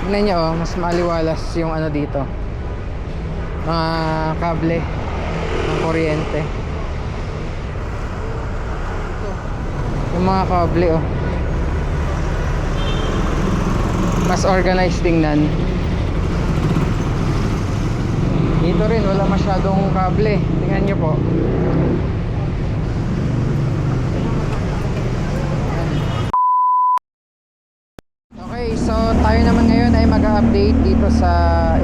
Tingnan nyo oh, mas maliwalas yung ano dito. Mga kable ng kuryente. Yung mga kable oh. Mas organized tingnan. Dito rin wala masyadong kable. Tingnan nyo po. Okay, so tayo naman mag-update dito sa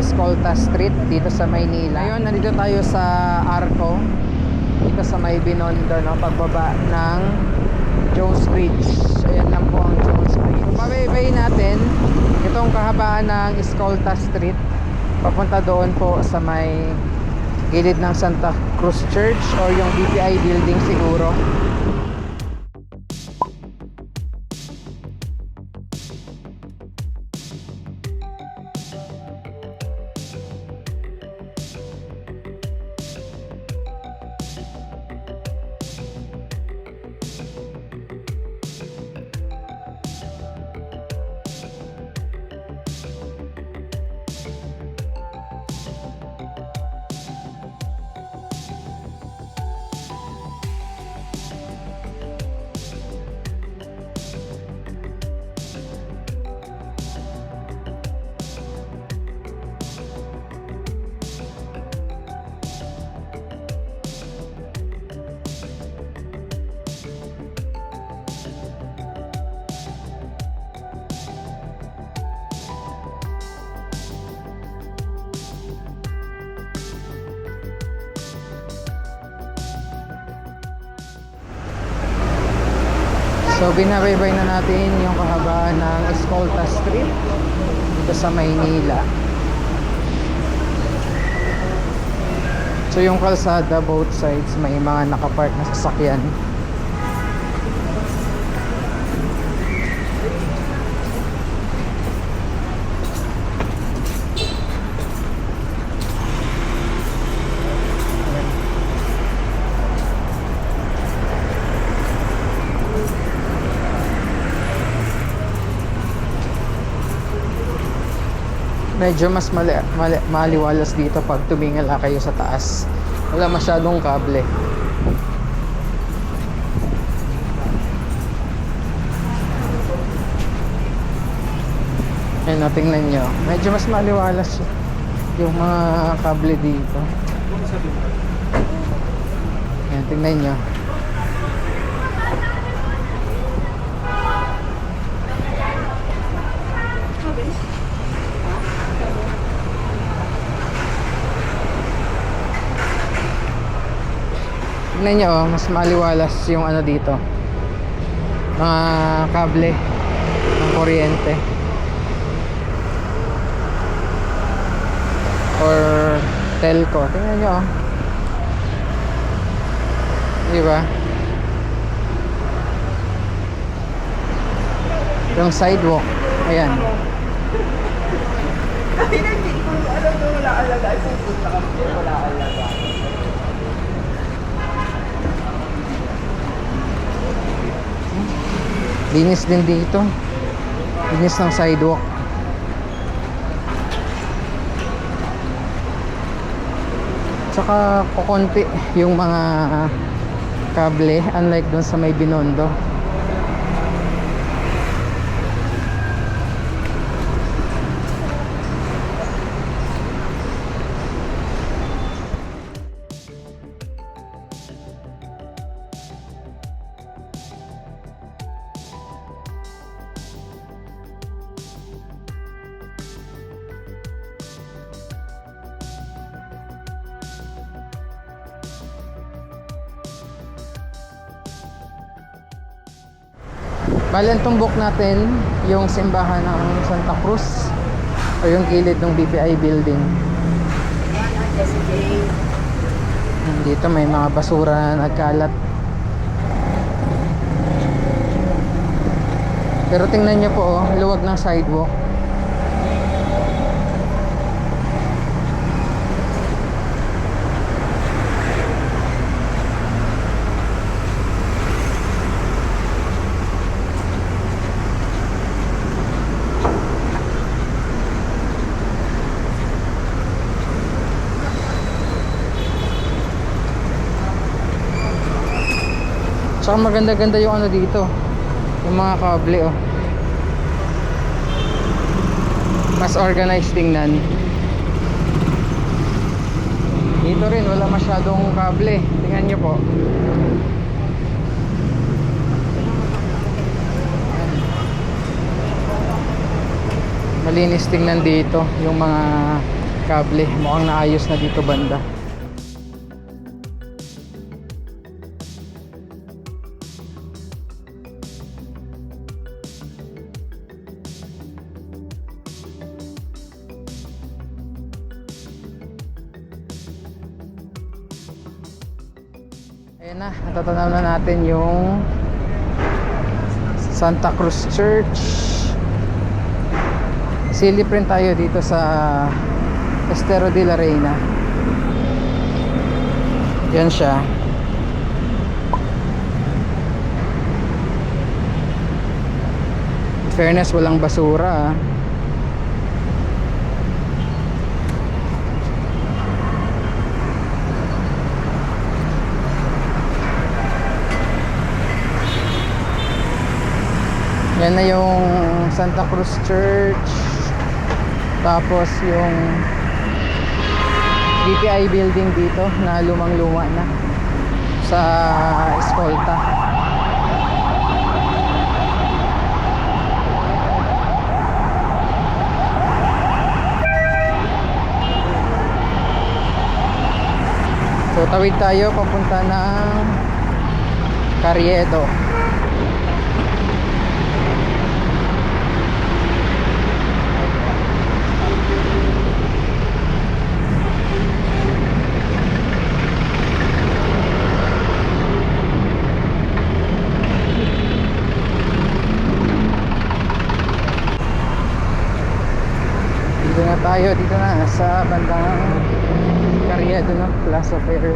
Escolta Street dito sa Maynila. Ngayon, nandito tayo sa Arco dito sa May Binondo, no? pagbaba ng Jones Bridge. Ayan lang po ang Jones Bridge. So, pabaybay natin itong kahabaan ng Escolta Street papunta doon po sa may gilid ng Santa Cruz Church or yung BPI building siguro. So binabaybay na natin yung kahabaan ng Escolta Street dito sa Maynila. So yung kalsada both sides may mga nakapark na sasakyan. Medyo mas mali, mali, maliwalas dito pag tumingala kayo sa taas. Wala masyadong kable. Ayun, no, tingnan nyo. Medyo mas maliwalas yung mga kable dito. Ayan, tingnan nyo. Tingnan nyo, oh, mas maliwalas yung ano dito. Mga kable ng kuryente. Or telco. Tingnan nyo, oh. Di ba? Yung sidewalk. Ayan. Wala alaga. Wala alaga. Linis din dito. Linis ng sidewalk. Tsaka kukunti yung mga kable unlike dun sa may binondo. Bale, ang natin yung simbahan ng Santa Cruz o yung gilid ng BPI building. Dito may mga basura na nagkalat. Pero tingnan nyo po, oh, luwag ng sidewalk. Tsaka maganda-ganda yung ano dito. Yung mga kable oh. Mas organized tingnan. Dito rin wala masyadong kable. Tingnan nyo po. Malinis tingnan dito yung mga kable. Mukhang naayos na dito banda. Ayan na, natatanaw na natin yung Santa Cruz Church. Silip rin tayo dito sa Estero de la Reina. Yan siya. In fairness, walang basura ah. Na yung Santa Cruz Church. Tapos yung DTI building dito na lumang-luma na sa Escolta. So tawid tayo papunta ng Carriedo. Dito na tayo, dito na sa bandang Carriedo no, Plaza Fair.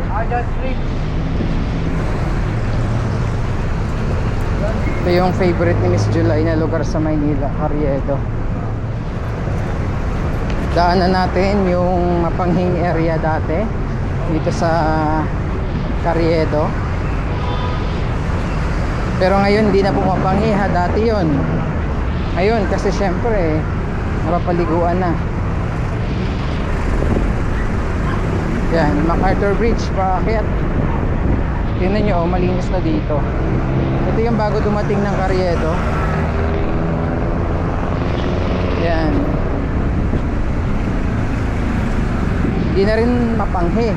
Ito yung favorite ni Miss July na lugar sa Maynila, Carriedo. Daanan natin yung mapanghing area dati dito sa Carriedo. Pero ngayon hindi na pumapanghi ha, dati yon. Ngayon kasi syempre napapaliguan na. Yan, MacArthur Bridge paakyat. Tingnan nyo, oh, malinis na dito. Ito yung bago dumating ng Carriedo. Yan. Hindi na rin mapanghi.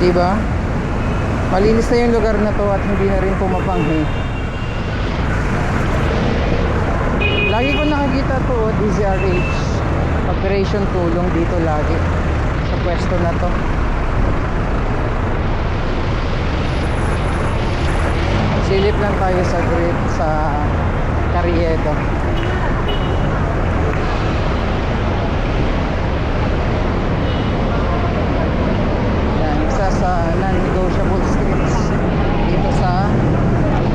Di ba? Malinis na yung lugar na to at hindi na rin pumapanghi. Lagi ko nakikita to, oh, DZRH. Operation tulong dito lagi. Sa pwesto na to. Silip lang tayo sa grid sa Carriedo. Yan, isa sa non-negotiable streets dito sa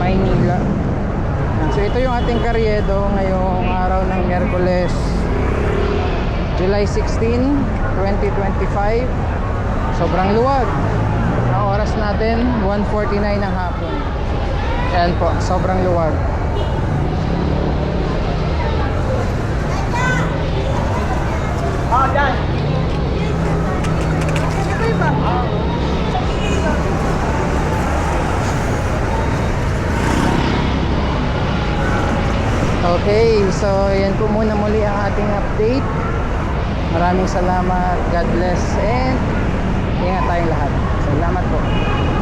Maynila. Yan, So ito yung ating karyedo ngayong araw ng Miyerkules July 16, 2025 Sobrang luwag. Ang oras natin 1.49 ng hapon. Yan po, sobrang luwag. Ah, yan. Okay, so yan po muna muli ang ating update Maraming salamat, God bless. And ingat tayong lahat. Salamat po